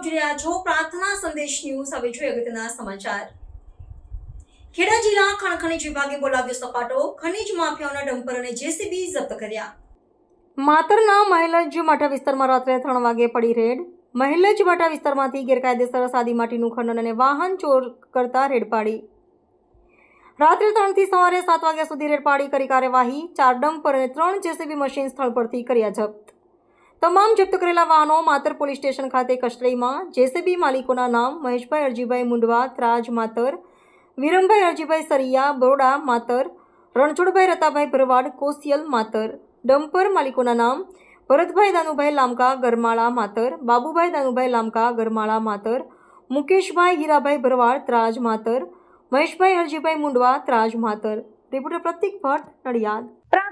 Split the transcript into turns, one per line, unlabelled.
રહ્યા છો પ્રાર્થના સંદેશ ન્યૂઝ. હવે જોઈએ અગત્યના સમાચાર. ખેડા જિલ્લા ખાણ ખનીજ વિભાગે બોલાવ્યો સપાટો. ખનીજ માફિયાઓના ડમ્પર અને જેસીબી જપ્ત કર્યા. માતરના મહેલજ માઠા વિસ્તારમાં રાત્રે ત્રણ વાગે પડી રેડ. મહેલજ માઠા વિસ્તારમાંથી ગેરકાયદેસર સાદી માટીનું ખનન અને વાહન ચોર કરતા રેડ પાડી. રાત્રે ત્રણથી સવારે સાત વાગ્યા સુધી રેડ પાડી કરી કાર્યવાહી. ચાર ડમ્પર અને ત્રણ જેસીબી મશીન સ્થળ પરથી કર્યા જપ્ત. તમામ જપ્ત કરેલા વાહનો માતર પોલીસ સ્ટેશન ખાતે કસ્ટડીમાં. જેસીબી માલિકોના નામ મહેશભાઈ અરજીભાઈ મુંડવા, ત્રાજ માતર, વિરમભાઈ અરજીભાઈ સરિયા, બરોડા માતર, રણછોડભાઈ રતાભાઈ ભરવાડ, કોસિયલ માતર, ડમ્પર માલિકોના નામ, ભરતભાઈ દાનુભાઈ લામકા, ગરમાળા માતર, બાબુભાઈ દાનુભાઈ લામકા, ગરમાળા માતર, મુકેશભાઈ હીરાભાઈ ભરવાડ, ત્રાજ માતર, મહેશભાઈ હરજીભાઈ મુંડવા, ત્રાજ માતર. રિપોર્ટર પ્રતિક ભટ્ટ, નડિયાદ.